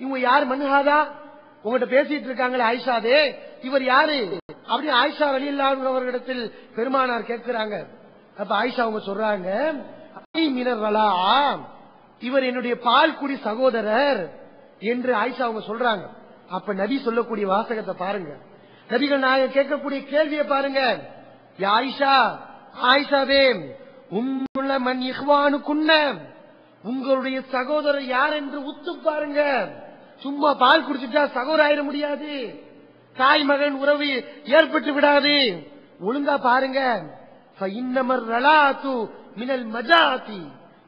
இவங்க யாரு மனுஹாதா? உங்ககிட்ட பேசிட்டு இருக்காங்களே ஆயிஷாதே இவர் யாரு? அப்படி ஆயிஷா வெளியில்லாதவர்களிடத்தில் பெருமானார் கேட்கிறாங்க. அப்ப ஆயிஷா அவங்க சொல்றாங்க இவர் என்னுடைய பால்குடி சகோதரர் என்று ஆயிஷா அவங்க சொல்றாங்க. அப்ப நபி சொல்லக்கூடிய வாசகத்தை பாருங்க. நபிகள் நாங்க கேட்கக்கூடிய கேள்வியை பாருங்க. ஆயிஷா ஆயிஷாவே உள்ள மண் இஹ்வானுக்குன்ன உங்களுடைய சகோதரர் யார் என்று உத்து பாருங்க. சும்மா பால் குடிச்சிட்டா சகோதரர் ஆயிட முடியாது. தாய் மகன் உறவு ஏற்பட்டு விடாது. ஒழுங்கா பாருங்க. மினல் மஜாத்தி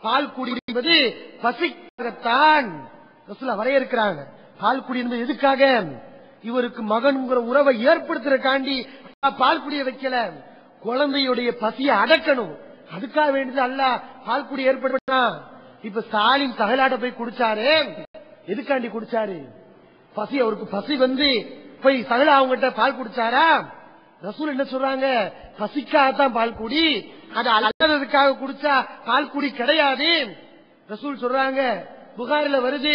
பால் குடி என்பது பசிக்காகத்தான் ரசூலா வரையறுக்கிறாங்க. பால் குடி என்பது எதுக்காக? இவருக்கு மகன்ங்கிற உறவை ஏற்படுத்துறதுக்காண்டி பால் குடிய வைக்கல. குழந்தையுடைய பசியை அடக்கணும். அதுக்காக வேண்டியது அல்ல. பால் குடி ஏற்படுத்தினா. இப்ப ஸ்டாலின் தகலாட்ட போய் குடிச்சாரு. எதுக்காண்டி குடிச்சாரு? பசி அவருக்கு பசி வந்து போய் சகல அவங்ககிட்ட பால் குடிச்சாரா? ரசூல் என்ன சொல்றாங்க? பசிக்காகத்தான் பால் குடி. அது அல்லதுக்காக குடிச்சா பால் குடி கிடையாது. ரசூல் சொல்றாங்க புகாரில வருது.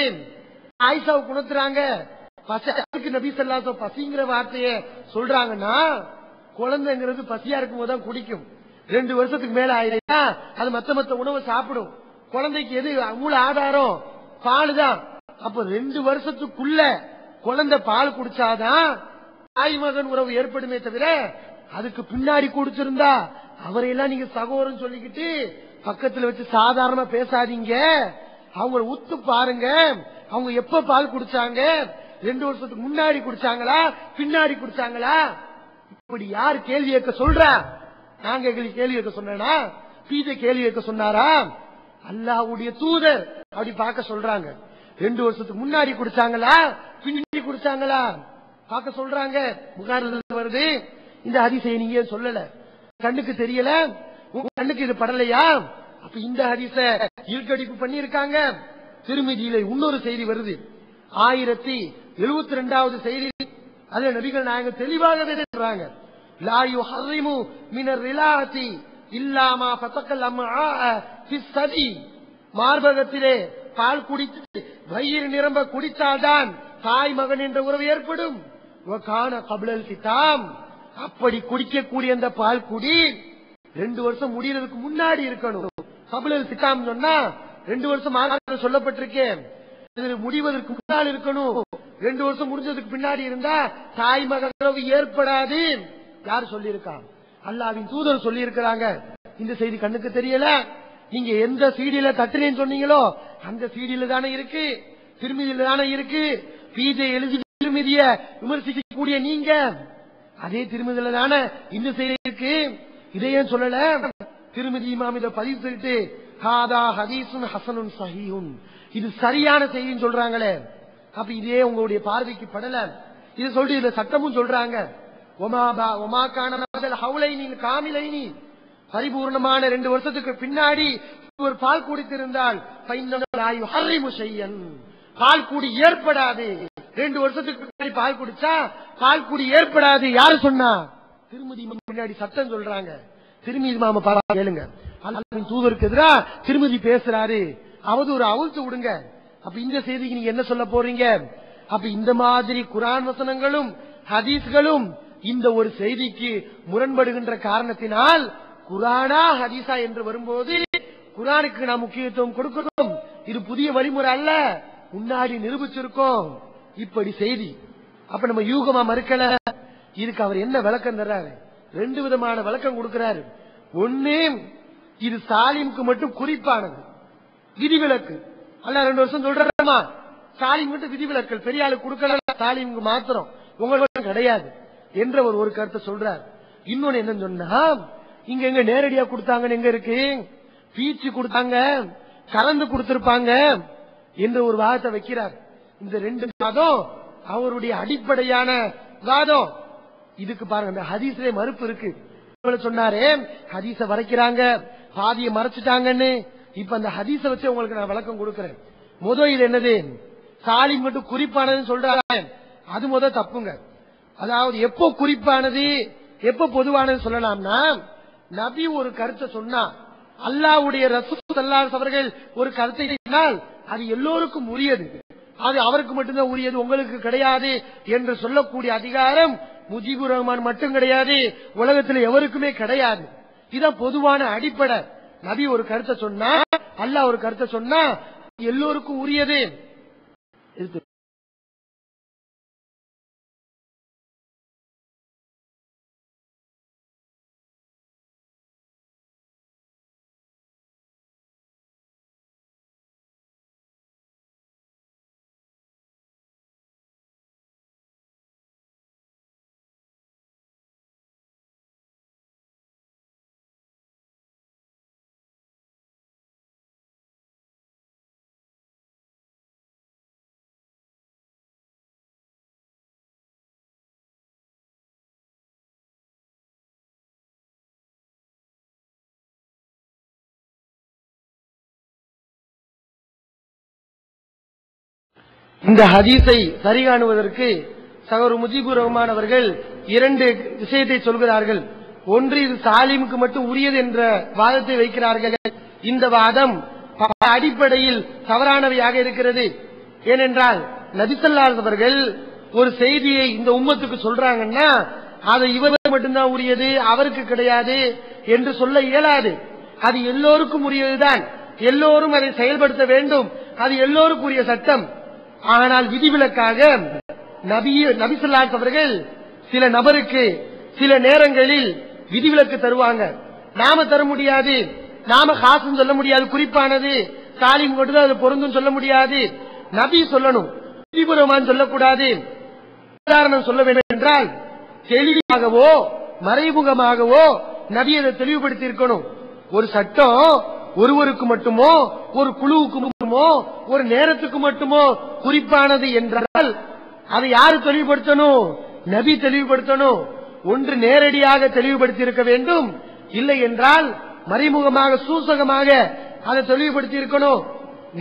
ஆயிஷாவை குணத்துறாங்க பசிக்கு நபி சொல்லாசோ பசிங்கிற வார்த்தைய சொல்றாங்கன்னா குழந்தைங்கிறது பசியா இருக்கும் போதுதான் குடிக்கும். ரெண்டு வருஷத்துக்கு மேல ஆயிடுச்சா அது மத்த மத்த உணவை சாப்பிடும். குழந்தைக்கு எது மூல ஆதாரம்? பால் தான் அப்ப ரெண்டு வருஷத்துக்குள்ள குழந்தை பால் குடிச்சாதான் தாய் மகன் உறவு ஏற்படுமே தவிர அதுக்கு பின்னாடி குடிச்சிருந்தா அவரையெல்லாம் நீங்க சகோதரன் சொல்லிக்கிட்டு பக்கத்துல வச்சு சாதாரணமா பேசாதீங்க. அவங்கள உத்து பாருங்க. அவங்க எப்ப பால் குடிச்சாங்க? ரெண்டு வருஷத்துக்கு முன்னாடி குடிச்சாங்களா? பின்னாடி குடிச்சாங்களா? இப்படி யார் கேள்வி கேட்க சொல்றா? நாங்க எங்களுக்கு கேள்வி கேட்க சொன்னா பீஜ கேள்வி கேட்க சொன்னாரா? அல்லாவுடைய தூதர் அப்படி பார்க்க சொல்றாங்க. ரெண்டு வருஷத்துக்கு முன்னாடி குடிச்சாங்களா? பின்னாடி குடிச்சாங்களா? பார்க்க சொல்றாங்க. புகார் வருது. இந்த ஹதீஸை நீங்க சொல்லல? கண்ணுக்கு தெரியல? கண்ணுக்கு இது படலையா? அப்ப இந்த ஹதீஸ இழுக்கடிப்பு பண்ணிருக்காங்க திருமதியில இன்னொரு செய்தி வருது. ஆயிரத்தி எழுபத்தி ரெண்டாவது செய்தி. அதுல நபிகள் நாயகம் தெளிவாகவே சொல்றாங்க லா ஹரிமு மினர் ரிலாத்தி இல்லாமா ஃபதக்கல் அம்மா மார்பகத்திலே பால் குடித்து வயிறு நிரம்ப குடித்தால்தான் தாய் மகன் என்ற உறவு ஏற்படும். கபிலல் கிதாம் அப்படி குடிக்கக்கூடிய அந்த பால் குடி ரெண்டு வருஷம் முடியறதுக்கு முன்னாடி இருக்கணும். கபிலல் கிதாம் சொன்னா ரெண்டு வருஷம் சொல்லப்பட்டிருக்கேன் இது முடிவதற்கு முன்னால் இருக்கணும். ரெண்டு வருஷம் முடிஞ்சதுக்கு பின்னாடி இருந்தா தாய் மகன் உறவு ஏற்படாது. யார் சொல்லியிருக்கான் அல்லாவின் தூதர் சொல்லி இருக்கிறாங்க இந்த செய்தி கண்ணுக்கு தெரியல. நீங்க எந்த சீடியில தட்டுறேன்னு சொன்னீங்களோ அந்த சீடியில தானே இருக்கு. திருமதியில தானே இருக்கு. பீஜை எழுதி திருமதிய விமர்சிக்கக்கூடிய நீங்க அதே திருமதியில தானே இந்த செய்தி இருக்கு. இதையும் சொல்லல? திருமதி இமாம் இதை பதிவு சொல்லிட்டு ஹாதா ஹதீசுன் ஹசனுன் சஹியுன் இது சரியான செய்தின்னு சொல்றாங்களே. அப்ப இதே உங்களுடைய பார்வைக்கு படல. இது சொல்லிட்டு இதுல சட்டமும் சொல்றாங்க. ஒமாபா ஒமாக்கான ஹவுலைனி காமிலைனி. பரிபூர்ணமான ரெண்டு வருஷத்துக்கு பின்னாடி ஒரு பால் குடித்திருந்தால் பால் குடி ஏற்படாது. ரெண்டு வருஷத்துக்கு பின்னாடி பால் குடிச்சா பால் குடி ஏற்படாது. யாரு சொன்னா? திருமதி பின்னாடி சத்தம் சொல்றாங்க. திருமதி மாம பாரா கேளுங்க. அல்லாஹ்வின் தூதருக்கு எதிரா திருமதி பேசுறாரு. அவது ஒரு அவிழ்த்து விடுங்க. அப்ப இந்த செய்திக்கு நீங்க என்ன சொல்ல போறீங்க? அப்ப இந்த மாதிரி குரான் வசனங்களும் ஹதீஸ்களும் இந்த ஒரு செய்திக்கு முரண்படுகின்ற காரணத்தினால் குரானா ஹதீசா என்று வரும்போது குரானுக்கு நாம் முக்கியத்துவம் கொடுக்கணும். இது புதிய வழிமுறை அல்ல. முன்னாடி நிரூபிச்சிருக்கோம். இப்படி செய்தி. அப்ப நம்ம யூகமா மறுக்கல. இதுக்கு அவர் என்ன விளக்கம் தர்றாரு? ரெண்டு விதமான விளக்கம் கொடுக்கிறாரு. ஒண்ணு இது சாலிமுக்கு மட்டும் குறிப்பானது. விதிவிலக்கு. அல்ல ரெண்டு வருஷம் சொல்றமா சாலிம் மட்டும் விதிவிலக்கல் பெரிய ஆளு கொடுக்கல சாலிமுக்கு மாத்திரம். உங்களுக்கு கிடையாது. என்ற ஒரு ஒரு கருத்தை சொல்றார். இன்னொன்னு என்னன்னு சொன்னா இங்க எங்க நேரடியா கொடுத்தாங்கன்னு எங்க இருக்கு? பீச்சு கொடுத்தாங்க கலந்து கொடுத்திருப்பாங்க என்ற ஒரு வாதத்தை வைக்கிறார். இந்த ரெண்டு வாதம் அவருடைய அடிப்படையான வாதம். இதுக்கு பாருங்க இந்த ஹதீஸ்ல மறுப்பு இருக்கு. இவ்வளவு சொன்னாரே ஹதீச வரைக்கிறாங்க பாதியை மறைச்சிட்டாங்கன்னு. இப்ப அந்த ஹதீச வச்சு உங்களுக்கு நான் விளக்கம் கொடுக்கிறேன். முதல் இது என்னது? சாலிம் மட்டும் குறிப்பானதுன்னு சொல்றாங்க அது முத தப்புங்க. அதாவது எப்போ குறிப்பானது எப்போ பொதுவானது சொல்லலாம்னா நபி ஒரு கருத்தை சொன்னா அல்லாவுடைய ரசூல் அவர்கள் ஒரு கருத்தை சொன்னால் அது எல்லோருக்கும் உரியது. அது அவருக்கு மட்டும்தான் உரியது உங்களுக்கு கிடையாது என்று சொல்லக்கூடிய அதிகாரம் முஜிபுர் ரஹ்மான் மட்டும் கிடையாது உலகத்தில் எவருக்குமே கிடையாது. இதான் பொதுவான அடிப்படை. நபி ஒரு கருத்தை சொன்னா அல்லாஹ் ஒரு கருத்தை சொன்னா எல்லோருக்கும் உரியது. இந்த ஹதீஸை சரி காணுவதற்கு சகோர் முஜிபுர் ரஹ்மான் அவர்கள் இரண்டு விஷயத்தை சொல்கிறார்கள். ஒன்று இது சாலிமுக்கு மட்டும் உரியது என்ற வாதத்தை வைக்கிறார்கள். இந்த வாதம் பல அடிப்படையில் தவறானவையாக இருக்கிறது. ஏனென்றால் நபிசல்லாஸ் அவர்கள் ஒரு செய்தியை இந்த உம்மத்துக்கு சொல்றாங்கன்னா அது இவருக்கு மட்டும்தான் உரியது அவருக்கு கிடையாது என்று சொல்ல இயலாது. அது எல்லோருக்கும் உரியதுதான். எல்லோரும் அதை செயல்படுத்த வேண்டும். அது எல்லோருக்குரிய சட்டம். ஆனால் விதிவிலக்காக நபி நபிசல்லாஸ் அவர்கள் சில நபருக்கு சில நேரங்களில் விதிவிலக்கு தருவாங்க. நாம தர முடியாது. நாம காசும் சொல்ல முடியாது. குறிப்பானது தாலிம் மட்டும்தான் அது பொருந்தும் சொல்ல முடியாது. நபி சொல்லணும். விதிபுரமான் சொல்லக்கூடாது. உதாரணம் சொல்ல வேண்டும் என்றால் தெளிவாகவோ மறைமுகமாகவோ நபி அதை தெளிவுபடுத்தி இருக்கணும் ஒரு சட்டம் ஒருவருக்கு மட்டுமோ ஒரு குழுவுக்கு மட்டுமோ ஒரு நேரத்துக்கு மட்டுமோ குறிப்பானது என்றால் அதை யாரு தெளிவுபடுத்தணும்? நபி தெளிவுபடுத்தணும். ஒன்று நேரடியாக தெளிவுபடுத்தி இருக்க வேண்டும். இல்லை என்றால் மறைமுகமாக சூசகமாக அதை தெளிவுபடுத்தி இருக்கணும்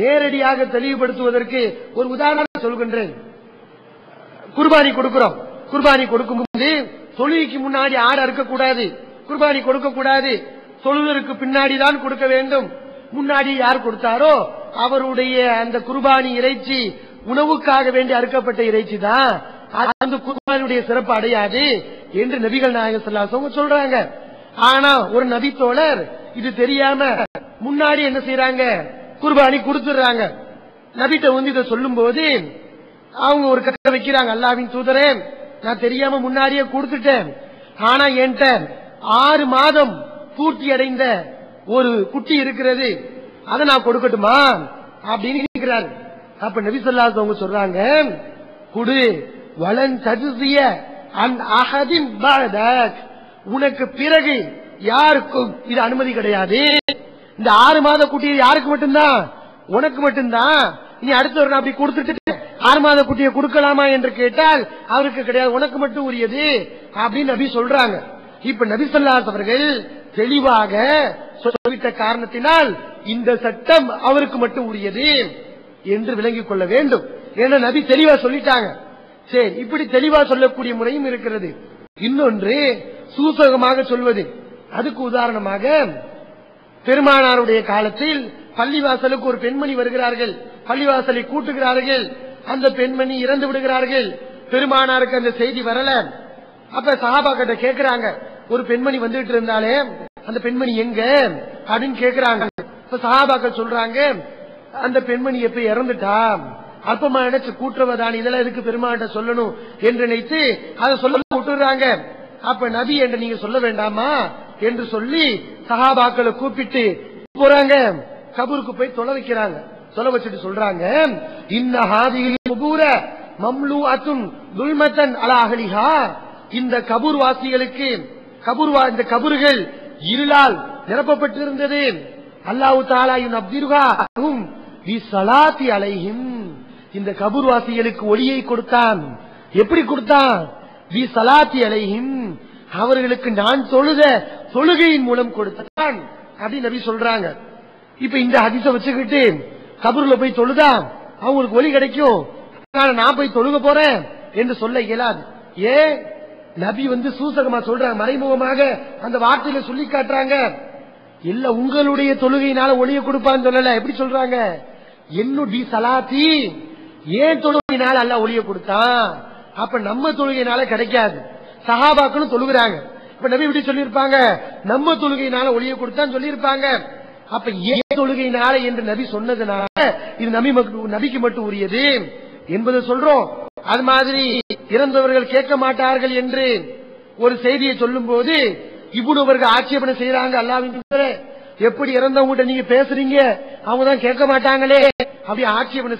நேரடியாக தெளிவுபடுத்துவதற்கு ஒரு உதாரணம் சொல்கின்றேன். குர்பானி கொடுக்கிறோம். குர்பானி கொடுக்கும் போது தொழுகைக்கு முன்னாடி ஆடு அறுக்கக்கூடாது. குர்பானி கொடுக்கக்கூடாது. தொழுதற்கு பின்னாடி தான் கொடுக்க வேண்டும். முன்னாடி யார் கொடுத்தாரோ அவருடைய அந்த குர்பானி இறைச்சி உணவுக்காக வேண்டி அறுக்கப்பட்ட இறைச்சி தான். அந்த குர்பானியுடைய சிறப்பு அடையாது என்று நபிகள் நாயகம் சொல்லாசவங்க சொல்றாங்க. ஆனா ஒரு நபி தோழர் இது தெரியாம முன்னாடி என்ன செய்யறாங்க குர்பானி கொடுத்துடுறாங்க நபிட்ட வந்து இதை சொல்லும் போது அவங்க ஒரு கதை வைக்கிறாங்க அல்லாவின் தூதரே நான் தெரியாம முன்னாடியே கொடுத்துட்டேன். ஆனா என்கிட்ட ஆறு மாதம் பூர்த்தி அடைந்த ஒரு குட்டி இருக்கிறது அதை நான் கொடுக்கட்டுமா? அப்படின்னு கேட்கிறாரு. அப்ப நபி அவங்க சொல்றாங்க குடு வளன் தஜிய அகதின் உனக்கு பிறகு யாருக்கும் இது அனுமதி கிடையாது. இந்த ஆறு மாத குட்டியை யாருக்கு மட்டும்தான்? உனக்கு மட்டும்தான். நீ அடுத்த ஒரு அப்படி கொடுத்துட்டு ஆறு மாத குட்டியை கொடுக்கலாமா என்று கேட்டால் அவருக்கு கிடையாது உனக்கு மட்டும் உரியது அப்படின்னு நபி சொல்றாங்க. இப்ப நபி சொல்லாதவர்கள் தெளிவாக சொல்லிவிட்ட காரணத்தினால் இந்த சட்டம் அவருக்கு மட்டும் உரியது என்று விளங்கிக் கொள்ள வேண்டும். ஏன்னா நபி தெளிவா சொல்லிட்டாங்க. சரி இப்படி தெளிவா சொல்லக்கூடிய முறையும் இருக்கிறது. இன்னொன்று சூசகமாக சொல்வது. அதுக்கு உதாரணமாக பெருமானாருடைய காலத்தில் பள்ளிவாசலுக்கு ஒரு பெண்மணி வருகிறார்கள். பள்ளிவாசலை கூட்டுகிறார்கள். அந்த பெண்மணி இறந்து விடுகிறார்கள். பெருமானாருக்கு அந்த செய்தி வரல. அப்ப சஹாபா கிட்ட கேட்கிறாங்க ஒரு பெண்மணி வந்துட்டு இருந்தாலே அந்த பெண்மணி எங்க? அப்படின்னு கேக்குறாங்க. இப்ப சஹாபாக்கள் சொல்றாங்க அந்த பெண்மணி எப்ப இறந்துட்டா? அற்பமா நினைச்சு கூட்டுறவதான் இதெல்லாம் எதுக்கு பெருமாட்ட சொல்லணும் என்று நினைத்து அதை சொல்ல விட்டுறாங்க. அப்ப நபி என்று நீங்க சொல்ல வேண்டாமா? என்று சொல்லி சஹாபாக்களை கூப்பிட்டு போறாங்க. கபூருக்கு போய் தொலை வைக்கிறாங்க. தொலை வச்சுட்டு சொல்றாங்க இந்த ஹாதியில் குபூர மம்லு அத்துன் துல்மத்தன் அலாஹலிஹா இந்த கபூர் வாசிகளுக்கு கபூர் வா- இந்த கபூர்கள் இருளால் நிரப்பப்பட்டிருந்தது. அல்லாஹு தாலாயின் அப்திருகாவும் சலாத்தி அலைஹிம். இந்த கபூர் வாசிகளுக்கு ஒளியை கொடுத்தான். எப்படி கொடுத்தான்? வி சலாத்தி அலைஹிம். அவர்களுக்கு நான் தொழுத தொழுகையின் மூலம் கொடுத்தான். அப்படின்னு நபி சொல்றாங்க. இப்ப இந்த ஹதீஸ வச்சுக்கிட்டு கபூர்ல போய் தொழுதா? அவங்களுக்கு ஒளி கிடைக்கும். நான் போய் தொழுக போறேன் என்று சொல்ல இயலாது. ஏன்? நபி வந்து சூசகமா சொல்றாங்க மறைமுகமாக அந்த வார்த்தையில சொல்லி காட்டுறாங்க. இல்ல உங்களுடைய தொழுகையினால ஒளிய கொடுப்பான்னு சொல்லல. எப்படி சொல்றாங்க? என்னுடைய சலாத்தி. ஏன் தொழுகையினால அல்ல ஒளிய கொடுத்தான்? அப்ப நம்ம தொழுகையினால கிடைக்காது. சஹாபாக்களும் தொழுகிறாங்க. இப்ப நபி இப்படி சொல்லியிருப்பாங்க. நம்ம தொழுகையினால ஒளிய கொடுத்தான்னு சொல்லியிருப்பாங்க. அப்ப ஏன் தொழுகையினால என்று நபி சொன்னதுனால இது நபி நபிக்கு மட்டும் உரியது என்பதை சொல்றோம். அது மாதிரி இறந்தவர்கள் கேட்க மாட்டார்கள் என்று ஒரு செய்தியை சொல்லும் போது இவ்வளவர்கள் ஆட்சேபனை செய்யறாங்க அல்லாவின் எப்படி இறந்தவங்க நீங்க பேசுறீங்க? அவங்க தான் கேட்க மாட்டாங்களே. அப்படி ஆட்சேபனை